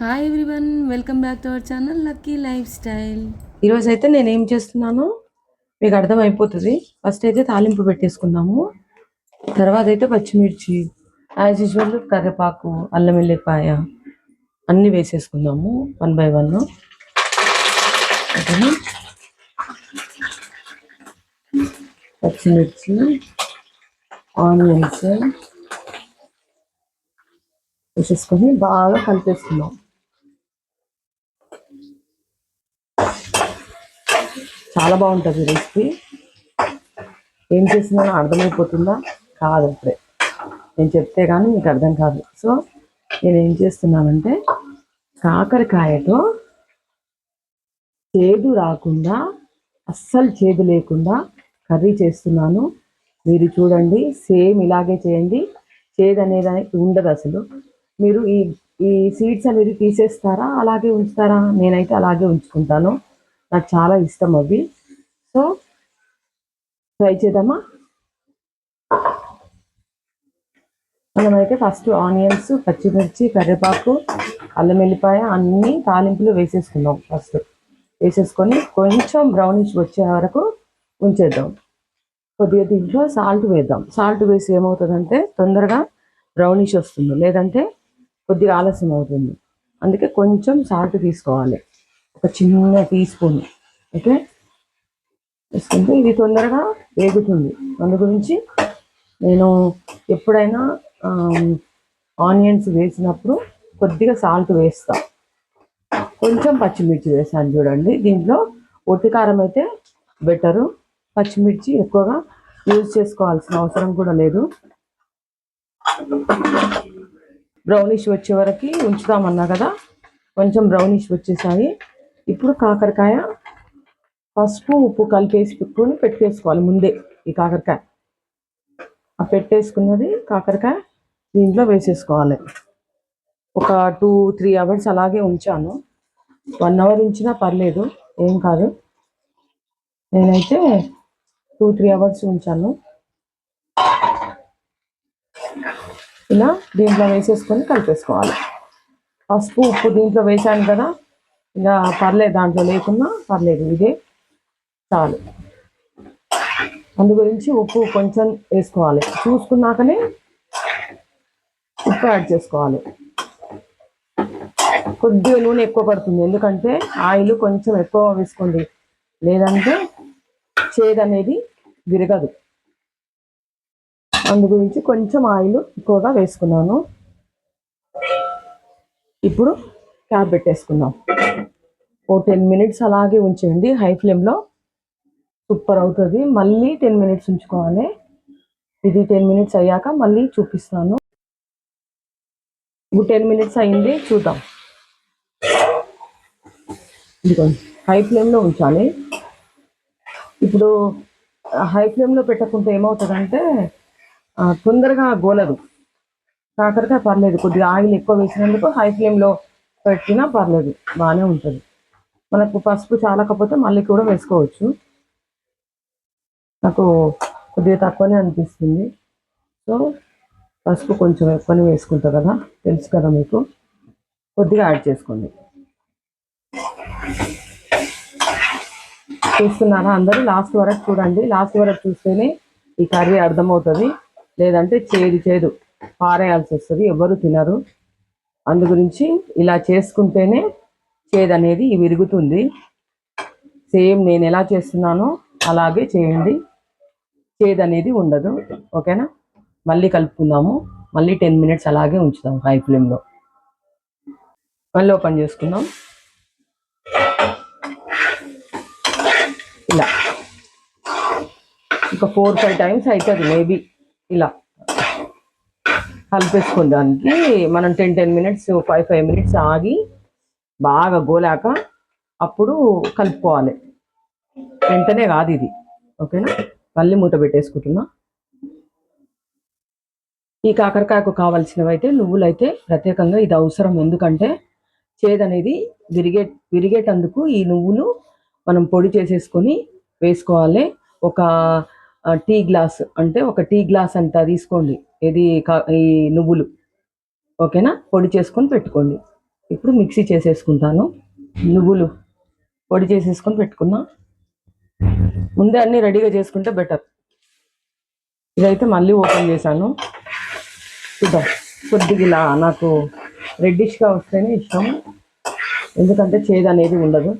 Hi everyone welcome back to our channel lucky life style ఈరోజు అయితే నేను ఏం చేస్తున్నాను మీకు అర్థమైపోతుంది. ఫస్ట్ అయితే తాలింపు పెట్టేసుకుందాము. తర్వాత అయితే పచ్చిమిర్చి యాజ్ యూజువల్ కరివేపాకు అల్లం వెల్లిపాయ అన్నీ వేసేసుకుందాము వన్ బై వన్ పచ్చిమిర్చి ఆనియన్స్ వేసేసుకొని బాగా కలిపేసుకుందాం. చాలా బాగుంటుంది రెసిపీ ఏం చేస్తున్నానో అర్థమైపోతుందా? కాదు ఇప్పుడే. నేను చెప్తే కానీ మీకు అర్థం కాదు. సో నేను ఏం చేస్తున్నానంటే కాకరకాయతో చేదు రాకుండా అస్సలు చేదు లేకుండా కర్రీ చేస్తున్నాను. మీరు చూడండి సేమ్ ఇలాగే చేయండి. చేదు అనేది ఉండదు అసలు. మీరు ఈ ఈ సీడ్స్ అనేది తీసేస్తారా? అలాగే ఉంచుతారా? నేనైతే అలాగే ఉంచుకుంటాను. నాకు చాలా ఇష్టం అవి. సో ట్రై చేద్దామా? మనమైతే ఫస్ట్ ఆనియన్స్ పచ్చిమిర్చి కరివేపాకు అల్లం వెల్లిపాయ అన్నీ తాలింపులు వేసేసుకుందాం ఫస్ట్ వేసేసుకొని కొంచెం బ్రౌనిష్ వచ్చే వరకు ఉంచేద్దాం. కొద్దిగా దీంట్లో సాల్ట్ వేద్దాం. సాల్ట్ వేసి ఏమవుతుందంటే తొందరగా బ్రౌనిష్ వస్తుంది. లేదంటే కొద్దిగా ఆలస్యం అవుతుంది. అందుకే కొంచెం సాల్ట్ తీసుకోవాలి. ఒక చిన్న టీ స్పూన్ ఓకే వేసుకుంటే ఇది తొందరగా వేగుతుంది. అందు గురించి నేను ఎప్పుడైనా ఆనియన్స్ వేసినప్పుడు కొద్దిగా సాల్ట్ వేస్తా. కొంచెం పచ్చిమిర్చి వేసాను చూడండి. దీంట్లో ఒట్టి కారం అయితే బెటరు. పచ్చిమిర్చి ఎక్కువగా యూజ్ చేసుకోవాల్సిన అవసరం కూడా లేదు. బ్రౌనిష్ వచ్చే వరకు ఉంచుదామన్నా కదా. కొంచెం బ్రౌనిష్ వచ్చేసాయి. ఇప్పుడు కాకరకాయ పసుపు ఉప్పు కలిపేసి పెట్టుకొని పెట్టేసుకోవాలి ముందే ఈ కాకరకాయ. ఆ పెట్టేసుకున్నది కాకరకాయ దీంట్లో వేసేసుకోవాలి. ఒక టూ త్రీ అవర్స్ అలాగే ఉంచాను. వన్ అవర్ ఉంచినా పర్లేదు ఏం కాదు. నేనైతే టూ త్రీ అవర్స్ ఉంచాను. ఇలా దీంట్లో వేసేసుకొని కలిపేసుకోవాలి. పసుపు ఉప్పు దీంట్లో వేసాను కదా. ఇంకా పర్లేదు దాంట్లో లేకున్నా పర్లేదు ఇదే. చాలు. అందు గురించి ఉప్పు కొంచెం వేసుకోవాలి. చూసుకున్నాకనే ఉప్పు యాడ్ చేసుకోవాలి. కొద్దిగా నూనె ఎక్కువ పడుతుంది. ఎందుకంటే ఆయిల్ కొంచెం ఎక్కువ వేసుకోండి. లేదంటే చేదు అనేది విరగదు. అందు గురించి కొంచెం ఆయిల్ ఎక్కువగా వేసుకున్నాను. ఇప్పుడు క్యాప్ పెట్టేసుకుందాం. ఓ టెన్ మినిట్స్ అలాగే ఉంచండి. హై ఫ్లేమ్లో సూపర్ అవుతుంది. మళ్ళీ టెన్ మినిట్స్ ఉంచుకోవాలి. ఇది టెన్ మినిట్స్ అయ్యాక మళ్ళీ చూపిస్తాను. ఇప్పుడు టెన్ మినిట్స్ అయింది చూద్దాం. హై ఫ్లేమ్లో ఉంచాలి. ఇప్పుడు హై ఫ్లేమ్లో పెట్టకుంటే ఏమవుతుందంటే తొందరగా గోలదు. కాకరకాయ పర్లేదు కొద్దిగా ఆయిల్ ఎక్కువ వేసినందుకు హై ఫ్లేమ్లో పెట్టినా పర్లేదు బాగానే ఉంటుంది. మనకు పసుపు చాలకపోతే మళ్ళీ కూడా వేసుకోవచ్చు. నాకు కొద్దిగా తక్కువనే అనిపిస్తుంది. సో పసుపు కొంచెం ఎక్కువనే వేసుకుంటా కదా తెలుసు కదా మీకు. కొద్దిగా యాడ్ చేసుకోండి. చూస్తున్నారా అందరూ? లాస్ట్ వరకు చూడండి. లాస్ట్ వరకు చూస్తేనే ఈ కర్రీ అర్థమవుతుంది. లేదంటే చేదు చేదు పారేయాల్సి వస్తుంది. ఎవరు తినరు. అందు గురించి ఇలా చేసుకుంటేనే చేదు అనేది విరుగుతుంది. సేమ్ నేను ఎలా చేస్తున్నానో అలాగే చేయండి. చేదు అనేది ఉండదు. ఓకేనా? మళ్ళీ కలుపుకుందాము. మళ్ళీ టెన్ మినిట్స్ అలాగే ఉంచుదాం హై ఫ్లేమ్లో. మళ్ళీ ఓపెన్ చేసుకుందాం. ఇలా. ఇంకా ఫోర్ ఫైవ్ టైమ్స్ అవుతుంది మేబీ. ఇలా. కలిపేసుకుందానికి మనం ten ten minutes five five minutes ఆగి బాగా గోలాక అప్పుడు కలుపుకోవాలి. వెంటనే కాదు ఇది. ఓకేనా? మళ్ళీ మూత పెట్టేసుకుంటున్నా. ఈ కాకరకాయకు కావాల్సినవి అయితే నువ్వులు అయితే ప్రత్యేకంగా ఇది అవసరం. ఎందుకంటే చేదనేది విరిగే విరిగేటందుకు ఈ నువ్వులు మనం పొడి చేసేసుకొని వేసుకోవాలి. ఒక టీ గ్లాస్ అంటే ఒక టీ గ్లాస్ అంత తీసుకోండి. ఇది ఈ నువ్వులు. ఓకేనా? పొడి చేసుకొని పెట్టుకోండి. ఇప్పుడు మిక్సీ చేసేసుకుంటాను. నువ్వులు పొడి చేసేసుకొని పెట్టుకున్నా. ముందే అన్నీ రెడీగా చేసుకుంటే బెటర్. ఇదైతే మళ్ళీ ఓపెన్ చేశాను. చూద్దాం. కొద్దిగా ఇలా నాకు రెడ్డిష్గా వస్తేనే ఇష్టం. ఎందుకంటే చేదు అనేది ఉండదు.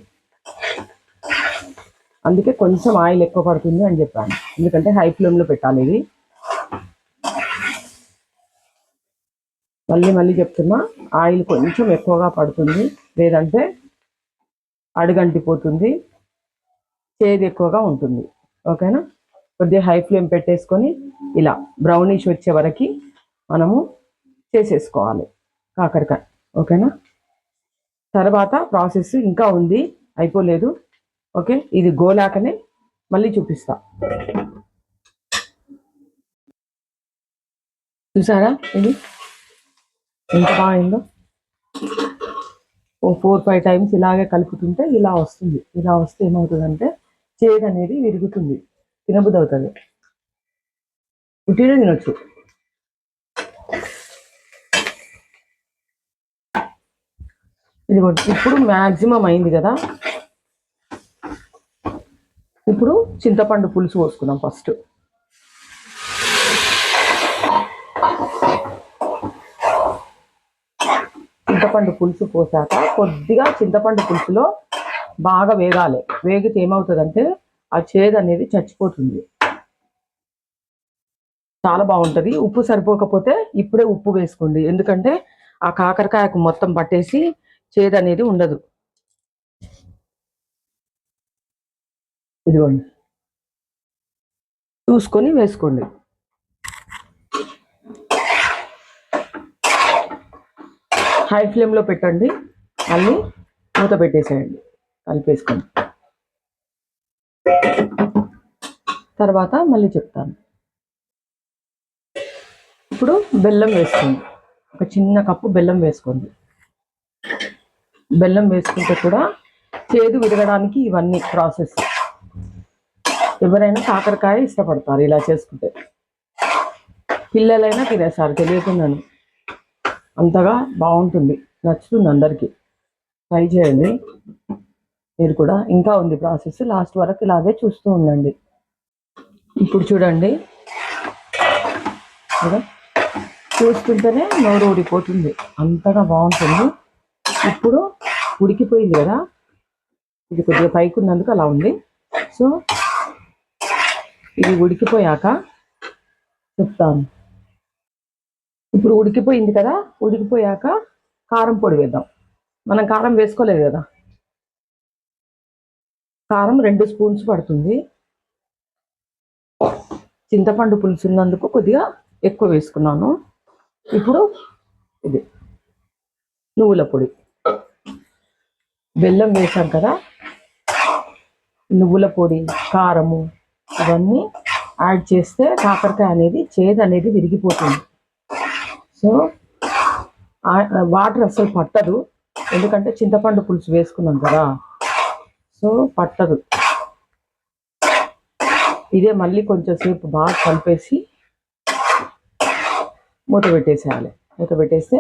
అందుకే కొంచెం ఆయిల్ ఎక్కువ పడుతుంది అని చెప్పాను. ఎందుకంటే హై ఫ్లేమ్లో పెట్టాలి ఇది. మళ్ళీ మళ్ళీ చెప్తున్నా ఆయిల్ కొంచెం ఎక్కువగా పడుతుంది. లేదంటే అడుగంటిపోతుంది. చేదు ఎక్కువగా ఉంటుంది. ఓకేనా? కొద్దిగా హై ఫ్లేమ్ పెట్టేసుకొని ఇలా బ్రౌనిష్ వచ్చే వరకు మనము చేసేసుకోవాలి. కాకరకాయ. ఓకేనా? తర్వాత ప్రాసెస్ ఇంకా ఉంది. అయిపోలేదు. ఓకే? ఇది గోలాకనే మళ్ళీ చూపిస్తా. చూసారా ఇది? ఎంత బాగుందో ఓ ఫోర్ ఫైవ్ టైమ్స్ ఇలాగే కలుపుతుంటే ఇలా వస్తుంది. ఇలా వస్తే ఏమవుతుందంటే చేదు అనేది విరుగుతుంది. తినబుద్ధి అవుతుంది ఉట్టినే తినొచ్చు. ఇది ఇప్పుడు మ్యాక్సిమం అయింది కదా? ఇప్పుడు చింతపండు పులుసు పోసుకుందాం ఫస్ట్. చింతపండు పులుసు పోసాక కొద్దిగా చింతపండు పులుసులో బాగా వేగాలి. వేగితే ఏమవుతుందంటే ఆ చేదు అనేది చచ్చిపోతుంది. చాలా బాగుంటుంది. ఉప్పు సరిపోకపోతే ఇప్పుడే ఉప్పు వేసుకోండి. ఎందుకంటే ఆ కాకరకాయకు మొత్తం పట్టేసి చేదు అనేది ఉండదు. ఇదిగోండి. చూసుకొని వేసుకోండి. హై ఫ్లేమ్లో పెట్టండి. మళ్ళీ మూత పెట్టేసేయండి. కలిపేసుకోండి. తర్వాత మళ్ళీ చెప్తాను. ఇప్పుడు బెల్లం వేసుకోండి. ఒక చిన్న కప్పు బెల్లం వేసుకోండి. బెల్లం వేసుకుంటే కూడా చేదు విరగడానికి ఇవన్నీ ప్రాసెస్. ఎవరైనా కాకరకాయ ఇష్టపడతారు ఇలా చేసుకుంటే. పిల్లలైనా తినేసారు తెలియకుండాను. అంతగా బాగుంటుంది. నచ్చుతుంది అందరికీ. ట్రై చేయండి. మీరు కూడా ఇంకా ఉంది ప్రాసెస్. లాస్ట్ వరకు ఇలాగే చూస్తూ ఉండండి. ఇప్పుడు చూడండి. చూస్తుంటేనే నోరు ఊడిపోతుంది. అంతగా బాగుంటుంది. ఇప్పుడు ఉడికిపోయింది కదా? ఇది కొద్దిగా పైకి ఉన్నందుకు అలా ఉంది. సో ఇది ఉడికిపోయాక చెప్తాను. ఇప్పుడు ఉడికిపోయింది కదా? ఉడికిపోయాక కారం పొడి వేద్దాం. మనం కారం వేసుకోలేదు కదా? కారం రెండు స్పూన్స్ పడుతుంది. చింతపండు పులుసు ఉన్నందుకు కొద్దిగా ఎక్కువ వేసుకున్నాను. ఇప్పుడు ఇది నువ్వుల పొడి. బెల్లం వేసాం కదా. నువ్వుల పొడి కారము ఇవన్నీ యాడ్ చేస్తే కాకరకాయ అనేది చేదు అనేది విరిగిపోతుంది. సో వాటర్ అసలు పట్టదు. ఎందుకంటే చింతపండు పులుసు వేసుకున్నాం కదా. సో పట్టదు. ఇదే మళ్ళీ కొంచెం సేపు బాగా కలిపేసి మూత పెట్టేసేయాలి. మూత పెట్టేస్తే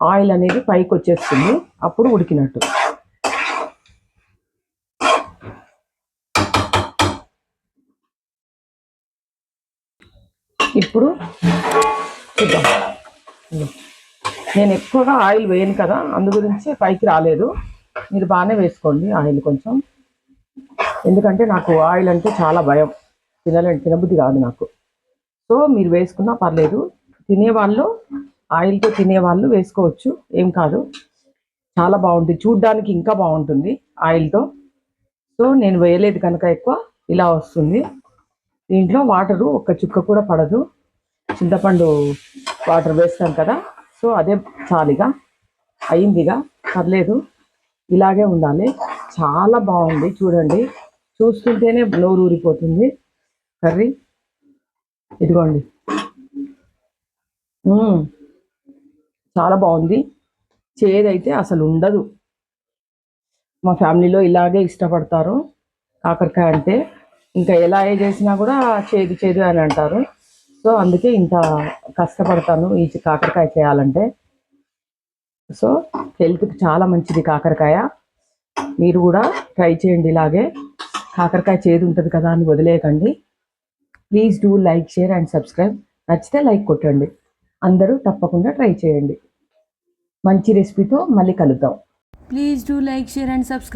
ఆయిల్ అనేది పైకి వచ్చేస్తుంది. అప్పుడు ఉడికినట్టు. ఇప్పుడు చూద్దాం. నేను ఎక్కువగా ఆయిల్ వేయను కదా అందు గురించి పైకి రాలేదు. మీరు బాగానే వేసుకోండి ఆయిల్ కొంచెం. ఎందుకంటే నాకు ఆయిల్ అంటే చాలా భయం. తినాలంటే తినబుద్ధి కాదు నాకు. సో మీరు వేసుకున్నా పర్లేదు. తినేవాళ్ళు ఆయిల్తో తినేవాళ్ళు వేసుకోవచ్చు. ఏం కాదు. చాలా బాగుంటుంది. చూడ్డానికి ఇంకా బాగుంటుంది ఆయిల్తో. సో నేను వేయలేదు కనుక ఎక్కువ. ఇలా వస్తుంది. దీంట్లో వాటరు ఒక్క చుక్క కూడా పడదు. చింతపండు వాటర్ వేస్తాం కదా. సో అదే చాలిగా. అయిందిగా. పర్లేదు. ఇలాగే ఉండాలి. చాలా బాగుంది. చూడండి. చూస్తుంటేనే నోరు ఊరిపోతుంది. కర్రీ. ఇదిగోండి. చాలా బాగుంది. చేదైతే అసలు ఉండదు. మా ఫ్యామిలీలో ఇలాగే ఇష్టపడతారు. కాకరకాయ అంటే ఇంకా ఎలా ఏ చేసినా కూడా చేదు చేదు అని అంటారు. సో అందుకే ఇంత కష్టపడతాను ఈ కాకరకాయ చేయాలంటే. సో హెల్త్కి చాలా మంచిది కాకరకాయ. మీరు కూడా ట్రై చేయండి ఇలాగే. కాకరకాయ చేదు ఉంటుంది కదా అని వదిలేయకండి. Please do like share and subscribe. నచ్చితే లైక్ కొట్టండి. అందరూ తప్పకుండా ట్రై చేయండి. మంచి రెసిపీతో మళ్ళీ కలుద్దాం. Please do like share and subscribe.